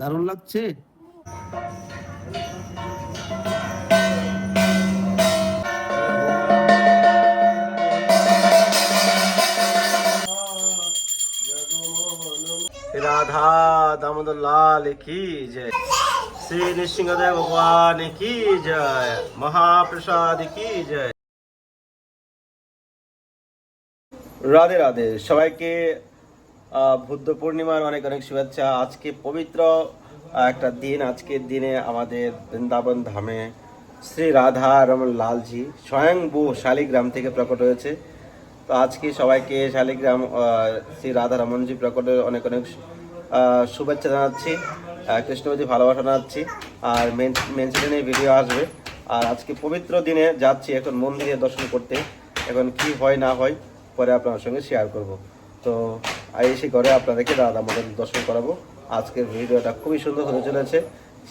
দারুণ লাগছে। রাধা দামোদর লাল কি জয় শ্রী নৃসিংহদেব ভগবান কি জয় মহাপ্রসাদ কি জয় রাধে রাধে সবাইকে বুদ্ধ পূর্ণিমার অনেক অনেক শুভেচ্ছা। আজকে পবিত্র একটা দিন। আজকের দিনে আমাদের বৃন্দাবন ধামে শ্রী রাধা রমন লালজি স্বয়ংভূ শালিগ্রাম থেকে প্রকট হয়েছে। তো আজকে সবাইকে শালিগ্রাম শ্রী রাধা রমনজি প্রকটের অনেক অনেক শুভেচ্ছা জানাচ্ছি কৃষ্ণজি ভালোবাসা জানাচ্ছি, আর মেন মেনশনে ভিডিও আসবে। আর আজকে পবিত্র দিনে যাচ্ছি এখন মন্দিরে দর্শন করতে। এখন কি হয় না হয় পরে আপনার সঙ্গে শেয়ার করব। তো এসে করে আপনাদেরকে দাদা মন্দির দর্শন করাবো। আজকের ভিডিওটা খুবই সুন্দর হতে চলেছে।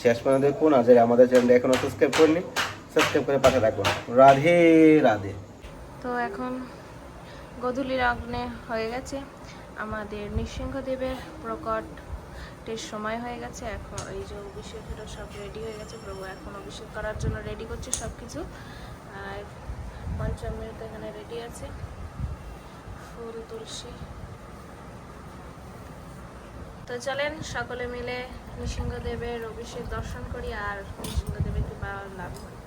শেষ পর্যন্ত দেখুন, আর যারা আমাদের চ্যানেলটা এখনও সাবস্ক্রাইব করেনি সাবস্ক্রাইব করে পাশে রাখুন রাধে রাধে। তো এখন গধূলির আগ্নে হয়ে গেছে। আমাদের নৃসিংহদেবের প্রকটের সময় হয়ে গেছে। এখন এই যে অভিষেকেরও সব রেডি হয়ে গেছে। প্রভু এখন অভিষেক করার জন্য রেডি করছে সব কিছু আর পঞ্চামৃত এখানে রেডি আছে। ফুল, তুলসী। তো চলেন সকলে মিলে নৃসিংহদেবের অভিষেক দর্শন করি আর নৃসিংহদেবের কৃপা লাভ করি।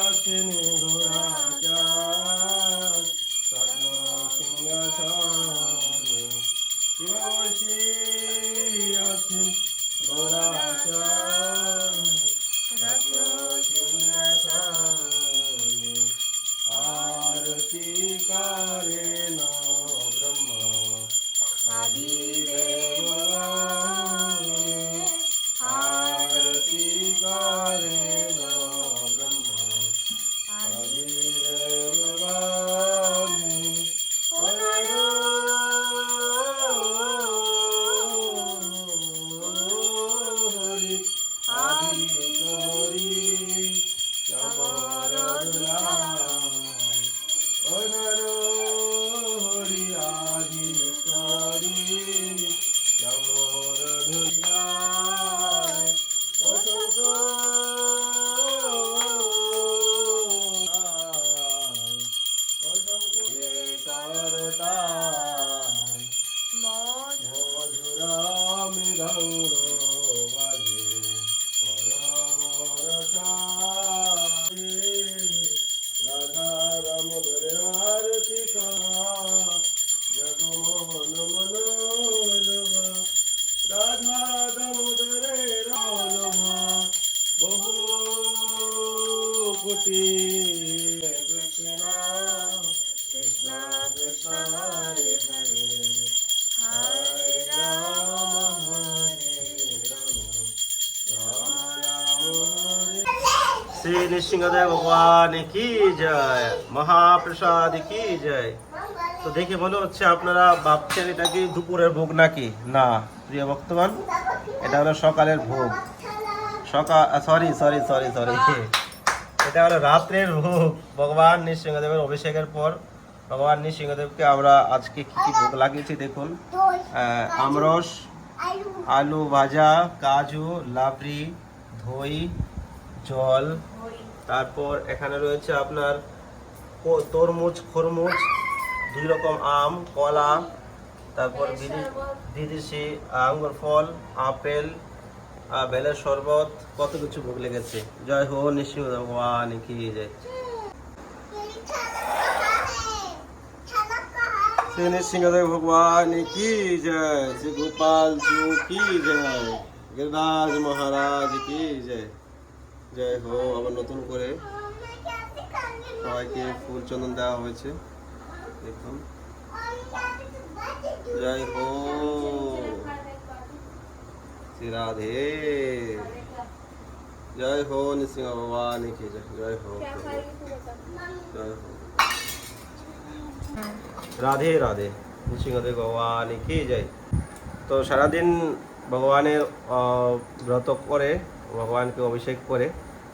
আছেন ঘোড়া রত্ন সিংহাসনে আছেন ঘোড়া চাঁদ காரே চমর শ্রী নৃসিংহদেব ভগবান কি জয় মহাপ্রসাদ কি জয় তো দেখে মনে হচ্ছে আপনারা ভাবছেন এটা কি দুপুরের ভোগ নাকি না প্রিয় ভক্তগণ এটা হলো সকালের ভোগ সকাল সরি সরি সরি সরি এটা হলো রাত্রের ভোগ ভগবান নৃসিংহদেবের অভিষেকের পর। ভগবান নৃসিংহদেবকে আমরা আজকে কি কি ভোগ লাগিয়েছি দেখুন। আমরস, আলু ভাজা, কাজু, লাবড়ি, দই জল তারপর এখানে রয়েছে আপনার ক- তরমুজ খরমুজ দুই রকম আম কলা তারপর বিদি- বিদেশি আঙ্গুর ফল আপেল আহ, বেলের শরবত কত কিছু ভোগ লেগেছে জয় হো নিশ্চিত ভগবান কি জয় श्री नृसिंहदेव भगवान की जय श्री गोपाल जी की जय गिरिराज महाराज की जय জয় হো আবার নতুন করে সবাইকে ফুল চন্দন দেওয়া হয়েছে। দেখুন। জয় হো রাধে। জয় হো নৃসিংহ ভগবান জয় হো জয় হো রাধে রাধে। নৃসিংহদেব ভগবান কি জয় তো সারাদিন ভগবানের ব্রত করে ভগবানকে অভিষেক করে,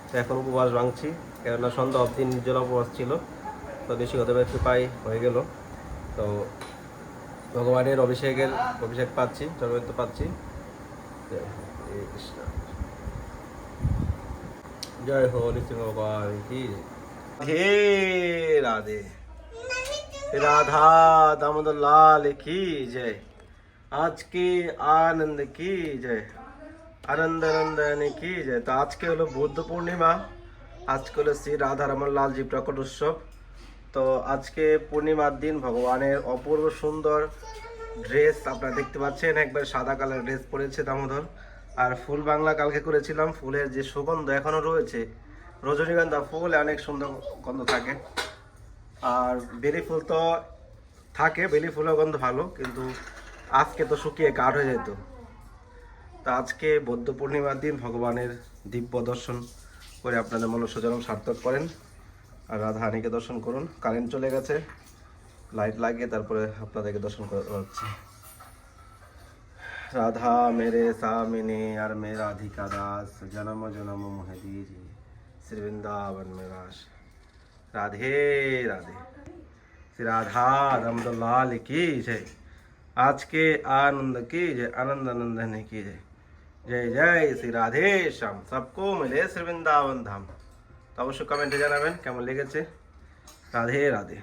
তো এখন উপবাস ভাঙছি। কেননা সন্ধ্যা অবধি নির্জলা উপবাস ছিল, তো ঋষিগদেবের কৃপায় হয়ে গেল। তো ভগবানের অভিষেকের অভিষেক পাচ্ছি চরমিত পাচ্ছি। জয় হো ভগবান কি হে রাধে। রাধা দামোদর লাল কি জয়। আজকে আনন্দ কি জয়। जय আনন্দ আনন্দন কি জয় তো আজকে হলো বুদ্ধ পূর্ণিমা, আজকে হলো শ্রী রাধা রমন লালজি প্রকট উৎসব। তো আজকে পূর্ণিমার দিন ভগবানের অপূর্ব সুন্দর ড্রেস আপনারা দেখতে পাচ্ছেন, একবার সাদা কালার ড্রেস পরেছে দামোদর। আর ফুল বাংলা কালকে করেছিলাম, ফুলের যে সুগন্ধ এখনও রয়েছে, রজনীগন্ধা ফুল, অনেক সুন্দর গন্ধ থাকে। আর বেলি ফুল তো থাকে, বেলি ফুলের গন্ধ ভালো, কিন্তু আজকে তো শুকিয়ে কাঠ হয়ে যেত। তা আজকে বৌদ্ধ পূর্ণিমার দিন ভগবানের দিব্য দর্শন করে আপনাদের মনুষ্যজনম সার্থক করেন। আর রাধাহানিকে দর্শন করুন। কারেন্ট চলে গেছে। লাইট লাগিয়ে তারপরে আপনাদেরকে দর্শন করাচ্ছি। রাধা মেরে সামিনে আর মে রাধিকা দাস, জনম জনম মোহেদীর শ্রী বৃন্দাবন মেরাস রাধে রাধে। শ্রী রাধা রামদুল্লাল কি যে আজকে আনন্দ, কি যে আনন্দ আনন্দন কি যে आनंदन की जय जय जय শ্রী রাধে শ্যাম सबको মিলে শ্রী বৃন্দাবন ধাম তো অবশ্যই কমেন্টে জানাবেন কেমন লেগেছে রাধে রাধে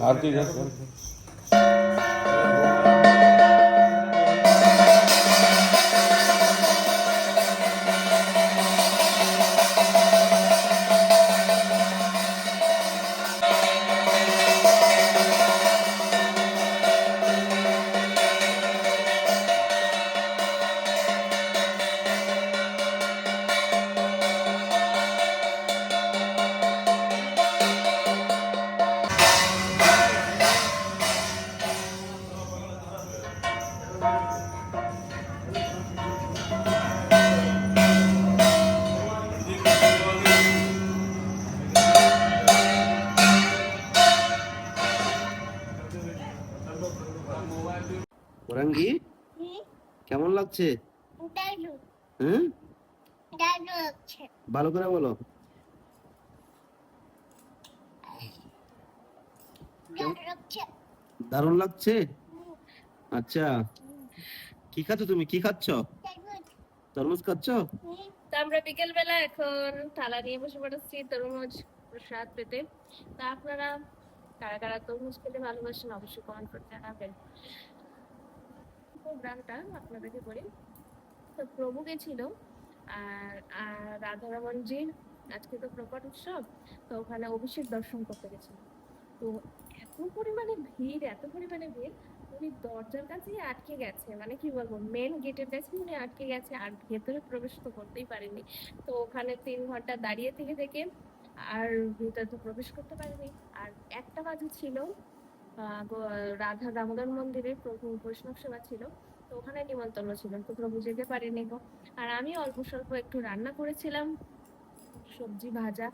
आरती হ্যাঁ ভালো করে বলো। দারুণ লাগছে? আচ্ছা। কি খাচ্ছ তুমি? কি খাচ্ছ? তরমুজ খাচ্ছ? আমরা বিকেল বেলা এখন থালা নিয়ে বসে পড়েছি, তরমুজ প্রসাদ পেতে। তা আপনারা কারা কারা তরমুজ খেতে ভালোবাসেন অবশ্যই কমেন্ট করে জানাবেন। প্রোগ্রামটা আপনাদেরকে বলি। তো প্রভু গেছিল আর আর রাধারমনজি আজকে তো প্রকট উৎসব, তো ওখানে অভিষেক দর্শন করতে গেছিল। তো এত পরিমাণে ভিড়, এত পরিমাণে ভিড়, উনি দরজার কাছেই আটকে গেছে। মানে কি বলব মেন গেটের কাছে উনি আটকে গেছে, আর ভেতরে প্রবেশ তো করতেই পারেনি। তো ওখানে তিন ঘণ্টা দাঁড়িয়ে থেকে থেকে আর ভেতরে তো প্রবেশ করতে পারেনি। আর একটা বাজে ছিল রাধা দামোদর মন্দিরে বৈষ্ণব সেবা ছিল। তো ওখানে নিমন্ত্রণ ছিল, তো প্রভু যেতে পারেনি গো। আর আমি অল্প স্বল্প একটু রান্না করেছিলাম, সবজি ভাজা।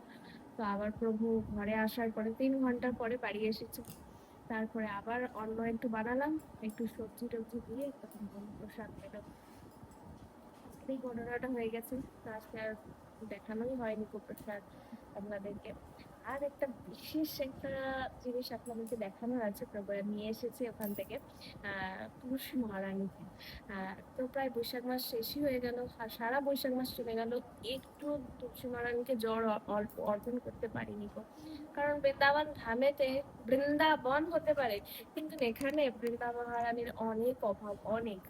তো আবার প্রভু ঘরে আসার পরে, তিন ঘণ্টার পরে বাড়ি এসেছে। তারপরে আবার অন্য একটু বানালাম, একটু সবজি টবজি দিয়ে তখন প্রসাদ পেল। এই ঘটনাটা হয়ে গেছে, তো আজকে আর দেখানোই হয়নি প্রসাদ আপনাদেরকে। আর একটা বিশেষ একটা জিনিস আপনাদেরকে দেখানোর আছে প্রভু নিয়ে এসেছি ওখান থেকে তুলসী মহারানীকে তো প্রায় বৈশাখ মাস শেষই হয়ে গেল সারা বৈশাখ মাস চলে গেল, একটু তুলসী মহারানীকে জ্বর অর্জন করতে পারিনি গো। কারণ বৃন্দাবন ধামেতে বৃন্দাবন হতে পারে, কিন্তু এখানে বৃন্দাবন মহারানীর অনেক অভাব, অনেক।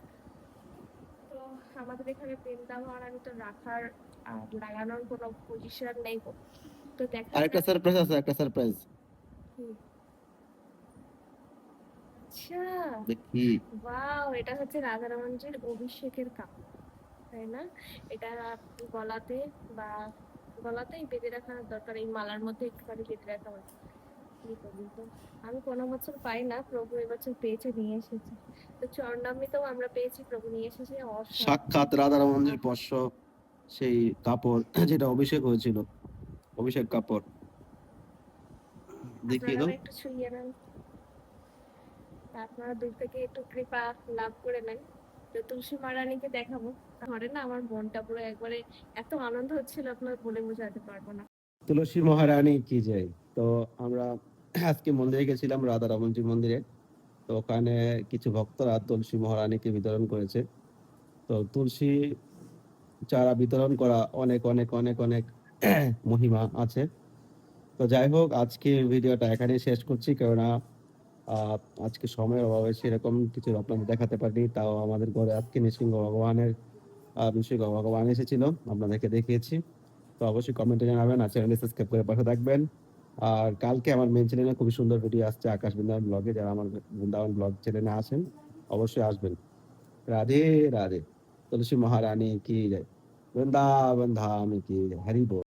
তো আমাদের এখানে বৃন্দা মহারানী তো রাখার লাগানোর কোনো পজিশন নেই গো। তো দেখা আরেকটা সারপ্রাইজ আছে একটা সারপ্রাইজ আচ্ছা। দেখি। ওয়াও এটা হচ্ছে অভিষেকের কাপড় তাই না? এটা গলাতে বা গলাতেই বেঁধে দরকার এই মালার মধ্যে একটুখানি বেঁধে রাখা হয়? আমি কোনো বছর পাই না প্রভু এবছর পেয়েছে নিয়ে এসেছে। তো চরণামৃতও আমরা পেয়েছি প্রভু নিয়ে এসেছে। সাক্ষাৎ রাধারমণজির পশ্য সেই কাপড় যেটা অভিষেক হয়েছিল। অভিষেক কাপড় দেখিয়ে দাও। একটু ছুঁয়ে নেন। আপনারা দূর থেকে একটু কৃপা লাভ করে নেন। তো তুলসী মহারানীকে দেখাবো। ধরে না আমার মনটা পুরো একবারে এত আনন্দ হচ্ছিল আপনার বলে বোঝাতে পারব না। তুলসী মহারানী কি যায় তো আমরা আজকে মন্দিরে গেছিলাম রাধা রমনজি মন্দিরে। তো ওখানে কিছু ভক্তরা তুলসী মহারানীকে বিতরণ করেছে। তো তুলসী চারা বিতরণ করা অনেক অনেক অনেক অনেক মহিমা আছে। তো যাই হোক, আজকে ভিডিওটা এখানে শেষ করছি, কেননা আজকে সময়ের অভাবে সেরকম কিছু আপনাদের দেখাতে পারিনি, তাও আমাদের ঘরে আজকে নৃসিংহ ভগবানের নৃসিংহ ভগবান এসেছিল, আপনাদেরকে দেখিয়েছি। তো অবশ্যই কমেন্টে জানাবেন, আর চ্যানেলটি সাবস্ক্রাইব করে পাশে থাকবেন। আর কালকে আমার মেন চ্যানেলে খুবই সুন্দর ভিডিও আসছে আকাশ বৃন্দাবন ব্লগে যারা আমার বৃন্দাবন ব্লগ চ্যানেলে আসেন অবশ্যই আসবেন। রাধে রাধে। তুলসী মহারানী কি জয়। বৃন্দাবন ধাম কি জয়। হরি বল।